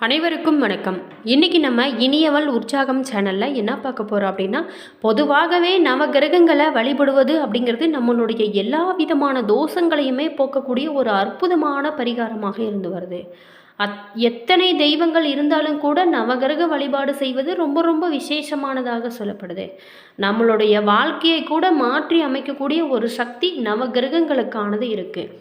அனைவருக்கும் வணக்கம். இன்றைக்கி நம்ம இனியவள் உற்சாகம் சேனலில் என்ன பார்க்க போகிறோம் அப்படின்னா பொதுவாகவே நவகிரகங்களை வழிபடுவது அப்படிங்கிறது நம்மளுடைய எல்லா விதமான தோஷங்களையுமே போக்கக்கூடிய ஒரு அற்புதமான பரிகாரமாக இருந்து வருது. அத் எத்தனை தெய்வங்கள் இருந்தாலும் கூட நவகிரக வழிபாடு செய்வது ரொம்ப ரொம்ப விசேஷமானதாக சொல்லப்படுது. நம்மளுடைய வாழ்க்கையை கூட மாற்றி அமைக்கக்கூடிய ஒரு சக்தி நவகிரகங்களுக்கானது இருக்குது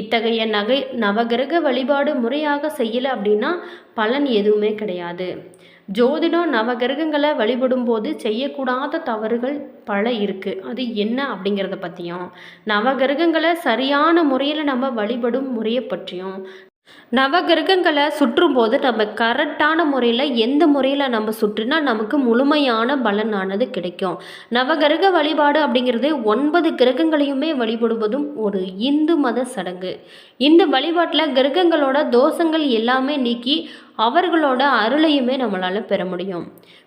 இத்தகைய நகை நவகிரக வழிபாடு முறையாக செய்யலை அப்படின்னா பலன் எதுவுமே கிடையாது. ஜோதிடம் நவகிரகங்களை வழிபடும் போது செய்யக்கூடாத தவறுகள் பல இருக்குது அது என்ன அப்படிங்கிறத பற்றியும் நவகிரகங்களை சரியான முறையில் நம்ம வழிபடும் முறையை பற்றியும் நவகிரகங்களை சுற்றும் போது நம்ம கரெக்டான முறையில் எந்த முறையில் நம்ம சுற்றினா நமக்கு முழுமையான பலனானது கிடைக்கும். நவகிரக வழிபாடு அப்படிங்கிறது ஒன்பது கிரகங்களையுமே வழிபடுவதும் ஒரு இந்து மத சடங்கு. இந்த வழிபாட்டில் கிரகங்களோட தோஷங்கள் எல்லாமே நீக்கி அவர்களோட அருளையுமே நம்மளால் பெற முடியும்.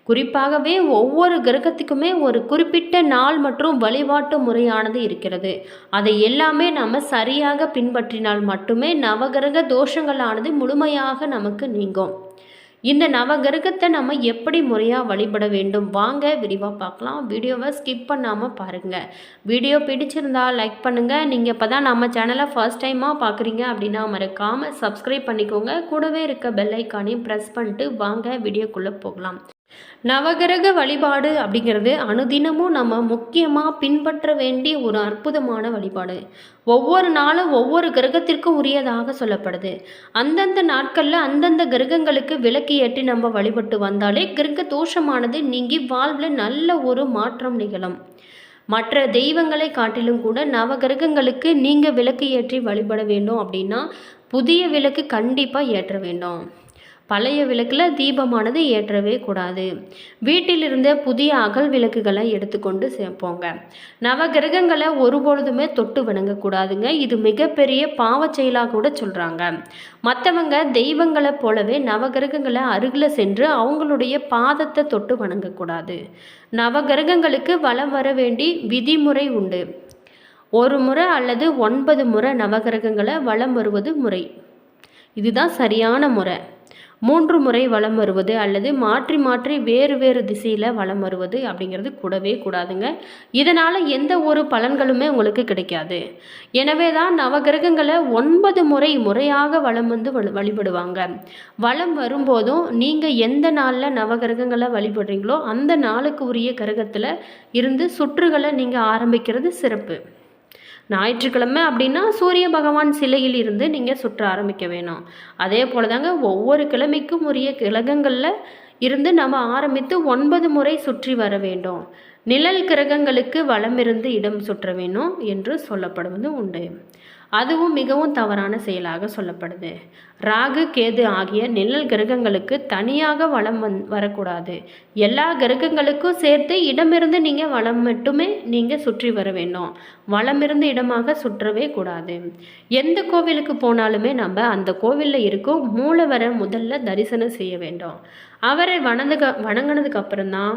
குறிப்பாகவே ஒவ்வொரு கிரகத்துக்குமே ஒரு குறிப்பிட்ட நாள் மற்றும் வழிபாட்டு முறையானது இருக்கிறது. அதை எல்லாமே நம்ம சரியாக பின்பற்றினால் மட்டுமே நவகிரக தோஷங்களானது முழுமையாக நமக்கு நீங்கும். இந்த நவகிரகத்தை நம்ம எப்படி முறையாக வழிபட வேண்டும்? வாங்க விரிவாக பார்க்கலாம். வீடியோவை ஸ்கிப் பண்ணாமல் பாருங்கள் வீடியோ பிடிச்சிருந்தா லைக் பண்ணுங்கள் நீங்கள் இப்போ தான் நம்ம சேனலை ஃபர்ஸ்ட் டைமாக பார்க்குறீங்க அப்படின்னா மறக்காமல் சப்ஸ்கிரைப் பண்ணிக்கோங்க. கூடவே இருக்க பெல் ஐக்கானையும் ப்ரெஸ் பண்ணிட்டு வாங்க வீடியோக்குள்ளே போகலாம். நவகிரக வழிபாடு அப்படிங்கிறது அனுதினமும் நம்ம முக்கியமாக பின்பற்ற வேண்டிய ஒரு அற்புதமான வழிபாடு. ஒவ்வொரு நாளும் ஒவ்வொரு கிரகத்திற்கும் உரியதாக சொல்லப்படுது. அந்தந்த நாட்களில் அந்தந்த கிரகங்களுக்கு விளக்கு ஏற்றி நம்ம வழிபட்டு வந்தாலே கிரக தோஷமானது நீங்கி வாழ்வில் நல்ல ஒரு மாற்றம் நிகழும். மற்ற தெய்வங்களை காட்டிலும் கூட நவகிரகங்களுக்கு நீங்கள் விளக்கு ஏற்றி வழிபட வேண்டும் அப்படின்னா புதிய விளக்கு கண்டிப்பாக ஏற்ற வேண்டும். பழைய விளக்கில் தீபமானது ஏற்றவே கூடாது. வீட்டிலிருந்த புதிய அகல் விளக்குகளை எடுத்துக்கொண்டு சேர்ப்போங்க நவகிரகங்களை ஒருபொழுதுமே தொட்டு வணங்கக்கூடாதுங்க. இது மிகப்பெரிய பாவ செயலாக கூட சொல்கிறாங்க மற்றவங்க தெய்வங்களை போலவே நவகிரகங்களை அருகில் சென்று அவங்களுடைய பாதத்தை தொட்டு வணங்கக்கூடாது. நவகிரகங்களுக்கு வலம் வர வேண்டி விதிமுறை உண்டு. ஒரு முறை அல்லது ஒன்பது முறை நவகிரகங்களை வலம் வருவது முறை. இதுதான் சரியான முறை. மூன்று முறை வளம் வருவது அல்லது மாற்றி மாற்றி வேறு வேறு திசையில் வளம் வருவது அப்படிங்கிறது கூடவே கூடாதுங்க. இதனால் எந்த ஒரு பலன்களுமே உங்களுக்கு கிடைக்காது. எனவே தான் நவகிரகங்களை ஒன்பது முறை முறையாக வளம் வந்து வழிபடுவாங்க. வளம் வரும்போதும் நீங்கள் எந்த நாளில் நவகிரகங்களை வழிபடுறீங்களோ அந்த நாளுக்கு உரிய கிரகத்தில் இருந்து சுற்றுகளை நீங்கள் ஆரம்பிக்கிறது சிறப்பு. ஞாயிற்றுக்கிழமை அப்படின்னா சூரிய பகவான் சிலையில் இருந்து நீங்கள் சுற்ற ஆரம்பிக்க வேணும். அதே போல் தாங்க ஒவ்வொரு கிழமைக்கும் உரிய கிரகங்களில் இருந்து நம்ம ஆரம்பித்து ஒன்பது முறை சுற்றி வர வேண்டும். நிழல் கிரகங்களுக்கு வளமிருந்து இடம் சுற்ற வேணும் என்று சொல்லப்படுவது உண்டு. அதுவும் மிகவும் தவறான செயலாக சொல்லப்படுது. ராகு கேது ஆகிய நிழல் கிரகங்களுக்கு தனியாக வளம் வந் வரக்கூடாது. எல்லா கிரகங்களுக்கும் சேர்த்து இடமிருந்து நீங்கள் வளம் மட்டுமே நீங்கள் சுற்றி வர வேண்டும். வளமிருந்து இடமாக சுற்றவே கூடாது. எந்த கோவிலுக்கு போனாலுமே நம்ம அந்த கோவிலில் இருக்கும் மூலவரை முதல்ல தரிசனம் செய்ய வேண்டும். அவரை வணந்து வணங்கினதுக்கு அப்புறம்தான்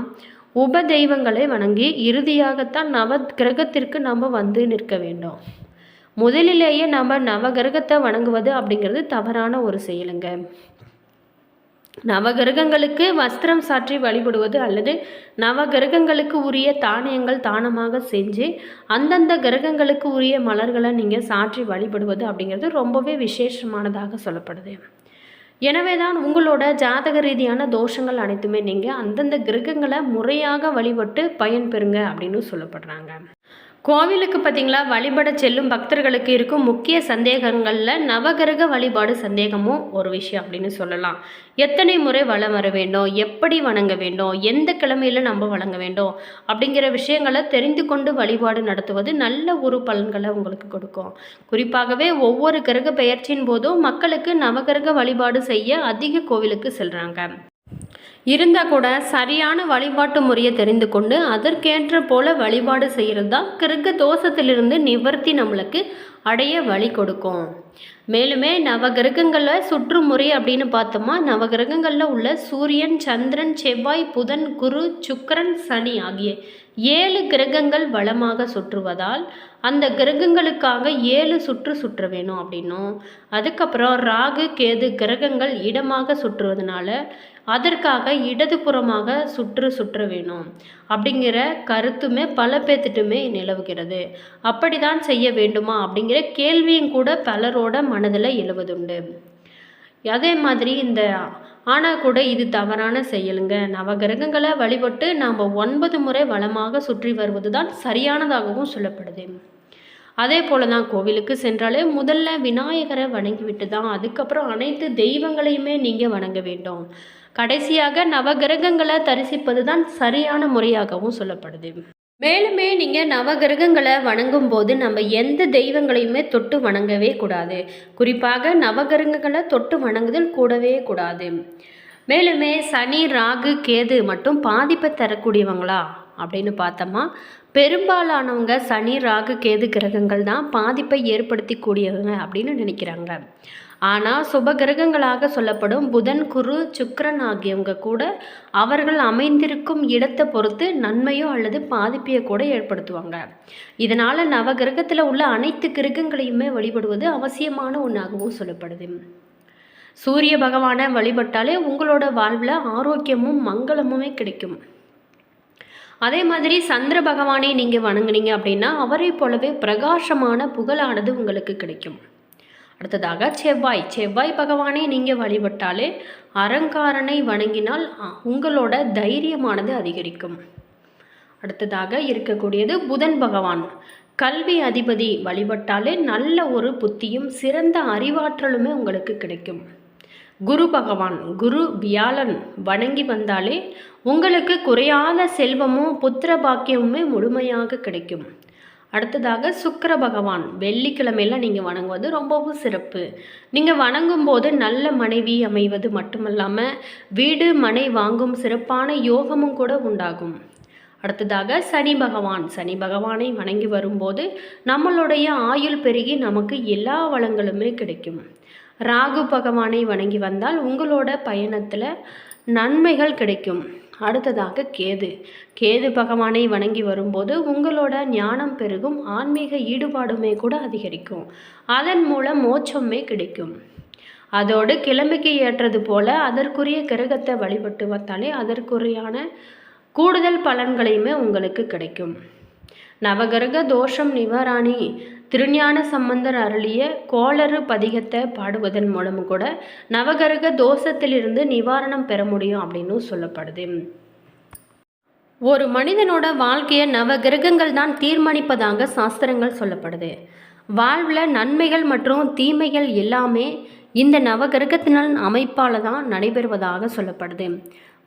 உப தெய்வங்களை வணங்கி இறுதியாகத்தான் நவ கிரகத்திற்கு நம்ம வந்து நிற்க வேண்டும். முதலிலேயே நம்ம நவகிரகத்தை வணங்குவது அப்படிங்கிறது தவறான ஒரு செயலுங்க. நவகிரகங்களுக்கு வஸ்திரம் சாற்றி வழிபடுவது அல்லது நவகிரகங்களுக்கு உரிய தானியங்கள் தானமாக செஞ்சு அந்தந்த கிரகங்களுக்கு உரிய மலர்களை நீங்கள் சாற்றி வழிபடுவது அப்படிங்கிறது ரொம்பவே விசேஷமானதாக சொல்லப்படுது. எனவே தான் உங்களோட ஜாதக ரீதியான தோஷங்கள் அனைத்துமே நீங்கள் அந்தந்த கிரகங்களை முறையாக வழிபட்டு பயன்பெறுங்க அப்படின்னு சொல்லப்படுறாங்க. கோவிலுக்கு பார்த்தீங்களா வழிபட செல்லும் பக்தர்களுக்கு இருக்கும் முக்கிய சந்தேகங்களில் நவகிரக வழிபாடு சந்தேகமும் ஒரு விஷயம் அப்படின்னு சொல்லலாம். எத்தனை முறை வளம் வர வேண்டும் எப்படி வணங்க வேண்டும் எந்த கிழமையில் நம்ம வழங்க வேண்டும் அப்படிங்கிற விஷயங்களை தெரிந்து கொண்டு வழிபாடு நடத்துவது நல்ல ஒரு பலன்களை உங்களுக்கு கொடுக்கும். குறிப்பாகவே ஒவ்வொரு கிரக பெயர்ச்சியின் போதும் மக்களுக்கு நவகிரக வழிபாடு செய்ய அதிக கோவிலுக்கு செல்கிறாங்க இருந்தால் கூட சரியான வழிபாட்டு முறையை தெரிந்து கொண்டு அதற்கேற்ற போல வழிபாடு செய்கிறது தான் கிருக்க தோஷத்திலிருந்து நிவர்த்தி நம்மளுக்கு அடைய வழி கொடுக்கும். மேலுமே நவகிரகங்களில் சுற்றுமுறை அப்படின்னு பார்த்தோமா நவகிரகங்களில் உள்ள சூரியன் சந்திரன் செவ்வாய் புதன் குரு சுக்கரன் சனி ஆகிய ஏழு கிரகங்கள் வளமாக சுற்றுவதால் அந்த கிரகங்களுக்காக ஏழு சுற்று சுற்ற வேணும் அப்படின்னும். அதுக்கப்புறம் ராகு கேது கிரகங்கள் இடமாக சுற்றுவதனால அதற்காக இடதுபுறமாக சுற்று சுற்ற வேணும். அப்படிங்கிற கருத்துமே பல பேத்துட்டுமே நிலவுகிறது. அப்படிதான் செய்ய வேண்டுமா? அப்படிங்கிற கேள்வியும் கூட பலரோட மனதில் எழுவதுண்டு. அதே மாதிரி இந்த ஆனால் கூட இது தவறான செயலுங்க. நவகிரகங்களை வழிபட்டு நாம் ஒன்பது முறை வளமாக சுற்றி வருவது தான் சரியானதாகவும் சொல்லப்படுது. அதே போல தான் கோவிலுக்கு சென்றாலே முதல்ல விநாயகரை வணங்கிவிட்டு தான் அதுக்கப்புறம் அனைத்து தெய்வங்களையுமே நீங்கள் வணங்க வேண்டும். கடைசியாக நவகிரகங்களை தரிசிப்பது தான் சரியான முறையாகவும் சொல்லப்படுது. மேலுமே நீங்கள் நவகிரகங்களை வணங்கும் போது நம்ம எந்த தெய்வங்களையுமே தொட்டு வணங்கவே கூடாது. குறிப்பாக நவகிரகங்களை தொட்டு வணங்குதல் கூடவே கூடாது. மேலுமே சனி ராகு கேது மட்டும் பாதிப்பை தரக்கூடியவங்களா? அப்படின்னு பார்த்தோமா பெரும்பாலானவங்க சனி ராகு கேது கிரகங்கள் தான் பாதிப்பை ஏற்படுத்தி கூடியவங்க அப்படின்னு நினைக்கிறாங்க. ஆனால் சுப கிரகங்களாக சொல்லப்படும் புதன் குரு சுக்கரன் ஆகியவங்க கூட அவர்கள் அமைந்திருக்கும் இடத்தை பொறுத்து நன்மையோ அல்லது பாதிப்பையோ கூட ஏற்படுத்துவாங்க. இதனால் நவகிரகத்தில் உள்ள அனைத்து கிரகங்களையுமே வழிபடுவது அவசியமான ஒன்றாகவும் சொல்லப்படுது. சூரிய பகவானை வழிபட்டாலே உங்களோட வாழ்வில் ஆரோக்கியமும் மங்களமுமே கிடைக்கும். அதே மாதிரி சந்திர பகவானை நீங்கள் வணங்குனீங்க அப்படின்னா அவரை போலவே பிரகாசமான புகழானது உங்களுக்கு கிடைக்கும். அடுத்ததாக செவ்வாய் செவ்வாய் பகவானை நீங்கள் வழிபட்டாலே அறங்காரனை வணங்கினால் உங்களோட தைரியமானது அதிகரிக்கும். அடுத்ததாக இருக்கக்கூடியது புதன் பகவான் கல்வி அதிபதி வழிபட்டாலே நல்ல ஒரு புத்தியும் சிறந்த அறிவாற்றலுமே உங்களுக்கு கிடைக்கும். குரு பகவான் குரு வியாழன் வணங்கி வந்தாலே உங்களுக்கு குறையாத செல்வமும் புத்திர பாக்கியமுமே முழுமையாக கிடைக்கும். அடுத்ததாக சுக்கிர பகவான். வெள்ளிக்கிழமையில் நீங்கள் வணங்குவது ரொம்பவும் சிறப்பு. நீங்கள் வணங்கும் போது நல்ல மனைவி அமைவது மட்டுமல்லாமல் வீடு மனை வாங்கும் சிறப்பான யோகமும் கூட உண்டாகும். அடுத்ததாக சனி பகவான். சனி பகவானை வணங்கி வரும்போது நம்மளுடைய ஆயுள் பெருகி நமக்கு எல்லா வளங்களுமே கிடைக்கும். ராகு பகவானை வணங்கி வந்தால் உங்களோட பயணத்தில் நன்மைகள் கிடைக்கும். அடுத்ததாக கேது. கேது பகவானை வணங்கி வரும்போது உங்களோட ஞானம் பெருகும் ஆன்மீக ஈடுபாடுமே கூட அதிகரிக்கும். அதன் மூலம் மோட்சமே கிடைக்கும். அதோடு கிழமைக்கு ஏற்றது போல அதற்குரிய கிரகத்தை வழிபட்டு வந்தாலே அதற்குரியான கூடுதல் பலன்களையுமே உங்களுக்கு கிடைக்கும். நவகிரக தோஷம் நிவாரணி. திருஞான சம்பந்தர் அருளிய கோளறு பதிகத்தை பாடுவதன் மூலம் கூட நவகிரக தோஷத்திலிருந்து நிவாரணம் பெற முடியும் அப்படின்னு சொல்லப்படுது. ஒரு மனிதனோட வாழ்க்கையை நவகிரகங்கள் தான் தீர்மானிப்பதாக சாஸ்திரங்கள் சொல்லப்படுது. வாழ்வில் நன்மைகள் மற்றும் தீமைகள் எல்லாமே இந்த நவகிரகத்தினால் அமைப்பால் தான் நடைபெறுவதாக சொல்லப்படுது.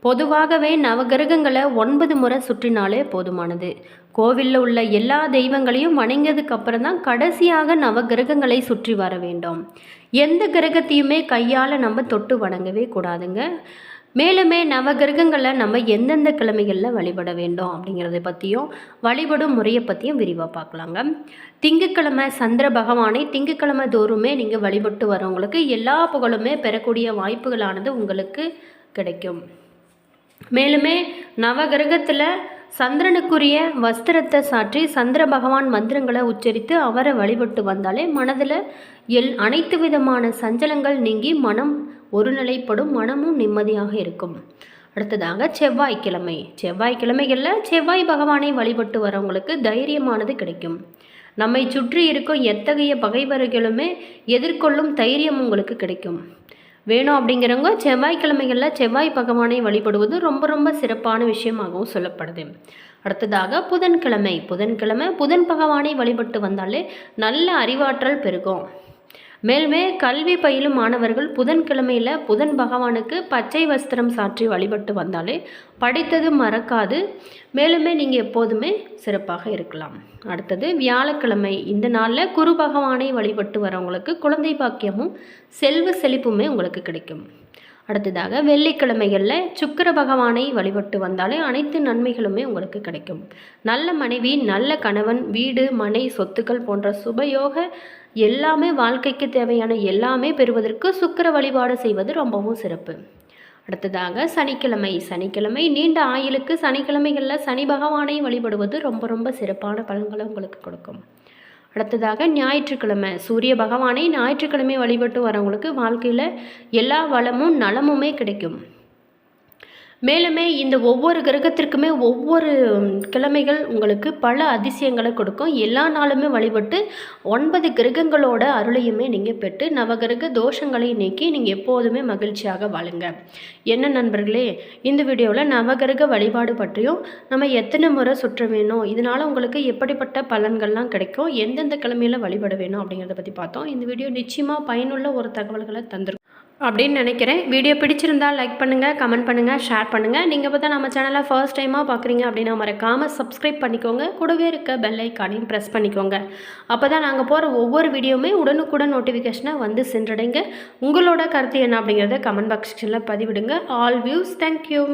பொதுவாகவே நவகிரகங்களை ஒன்பது முறை சுற்றினாலே போதுமானது. கோவிலில் உள்ள எல்லா தெய்வங்களையும் வணங்கியதுக்கு அப்புறம் தான் கடைசியாக நவகிரகங்களை சுற்றி வர வேண்டும். எந்த கிரகத்தையுமே கையால் நம்ம தொட்டு வணங்கவே கூடாதுங்க. மேலுமே நவகிரகங்களை நம்ம எந்தெந்த கிழமைகளில் வழிபட வேண்டும் அப்படிங்கிறத பற்றியும் வழிபடும் முறையை பற்றியும் விரிவாக பார்க்கலாங்க. திங்கக்கிழமை சந்திர பகவானை திங்கக்கிழமை தோறுமே நீங்கள் வழிபட்டு வரவங்களுக்கு எல்லா புகழுமே பெறக்கூடிய வாய்ப்புகளானது உங்களுக்கு கிடைக்கும். மேலுமே நவகிரகத்தில் சந்திரனுக்குரிய வஸ்திரத்தை சாற்றி சந்திர பகவான் மந்திரங்களை உச்சரித்து அவரை வழிபட்டு வந்தாலே மனதில் எல் அனைத்து விதமான சஞ்சலங்கள் நீங்கி மனம் ஒருநிலைப்படும் மனமும் நிம்மதியாக இருக்கும். அடுத்ததாக செவ்வாய்க்கிழமை. செவ்வாய்க்கிழமைகளில் செவ்வாய் பகவானை வழிபட்டு வரவங்களுக்கு தைரியமானது கிடைக்கும். நம்மை சுற்றி இருக்கும் எத்தகைய பகைவர்களுமே எதிர்கொள்ளும் தைரியம் உங்களுக்கு கிடைக்கும். வேணும் அப்படிங்கிறவங்க செவ்வாய்க்கிழமைகளில் செவ்வாய் பகவானை வழிபடுவது ரொம்ப ரொம்ப சிறப்பான விஷயமாகவும் சொல்லப்படுது. அடுத்ததாக புதன்கிழமை. புதன்கிழமை புதன் பகவானை வழிபட்டு வந்தாலே நல்ல அறிவாற்றல் பெருகும். மேலுமே கல்வி பயிலும் மாணவர்கள் புதன்கிழமையில் புதன் பகவானுக்கு பச்சை வஸ்திரம் சாற்றி வழிபட்டு வந்தாலே படித்தது மறக்காது. மேலுமே நீங்கள் எப்போதுமே சிறப்பாக இருக்கலாம். அடுத்தது வியாழக்கிழமை. இந்த நாளில் குரு பகவானை வழிபட்டு வரவங்களுக்கு குழந்தை பாக்கியமும் செல்வ செழிப்புமே உங்களுக்கு கிடைக்கும். அடுத்ததாக வெள்ளிக்கிழமைகளில் சுக்கிர பகவானை வழிபட்டு வந்தாலே அனைத்து நன்மைகளுமே உங்களுக்கு கிடைக்கும். நல்ல மனைவி நல்ல கணவன் வீடு மனை சொத்துக்கள் போன்ற சுபயோக எல்லாமே வாழ்க்கைக்கு தேவையான எல்லாமே பெறுவதற்கு சுக்கிர வழிபாடு செய்வது ரொம்பவும் சிறப்பு. அடுத்ததாக சனிக்கிழமை. சனிக்கிழமை நீண்ட ஆயுளுக்கு சனிக்கிழமைகளில் சனி பகவானை வழிபடுவது ரொம்ப ரொம்ப சிறப்பான பலன்களை உங்களுக்கு கொடுக்கும். அடுத்ததாக ஞாயிற்றுக்கிழமை. சூரிய பகவானை ஞாயிற்றுக்கிழமை வழிபட்டு வரவங்களுக்கு வாழ்க்கையில் எல்லா வளமும் நலமுமே கிடைக்கும். மேலுமே இந்த ஒவ்வொரு கிரகத்திற்குமே ஒவ்வொரு கிழமைகள் உங்களுக்கு பல அதிசயங்களை கொடுக்கும். எல்லா நாளுமே வழிபட்டு ஒன்பது கிரகங்களோட அருளையுமே நீங்கள் பெற்று நவகிரக தோஷங்களை நீக்கி நீங்கள் எப்போதுமே மகிழ்ச்சியாக வாழுங்க. என்ன நண்பர்களே இந்த வீடியோவில் நவகிரக வழிபாடு பற்றியும் நம்ம எத்தனை முறை சுற்ற வேணும் இதனால் உங்களுக்கு எப்படிப்பட்ட பலன்கள்லாம் கிடைக்கும் எந்தெந்த கிழமையில் வழிபட வேணும் அப்படிங்கிறத பற்றி பார்த்தோம். இந்த வீடியோ நிச்சயமாக பயனுள்ள ஒரு தகவல்களை தந்திருக்கும். அப்படின்னு நினைக்கிறேன். வீடியோ பிடிச்சிருந்தால் லைக் பண்ணுங்கள் கமெண்ட் பண்ணுங்கள் ஷேர் பண்ணுங்கள் நீங்கள் பார்த்தா நம்ம சேனலை ஃபர்ஸ்ட் டைமாக பார்க்குறீங்க அப்படின்னா மறக்காமல் சப்ஸ்கிரைப் பண்ணிக்கோங்க. கூடவே இருக்க பெல் ஐக்கானையும் ப்ரெஸ் பண்ணிக்கோங்க. அப்போ தான் நாங்கள் போகிற ஒவ்வொரு வீடியோவுமே உடனுக்குடன் நோட்டிஃபிகேஷனை வந்து சென்றடைங்க. உங்களோட கருத்து என்ன அப்படிங்கிறத கமெண்ட் பாக்ஸ் செக்ஷனில் பதிவிடுங்க. All views thank you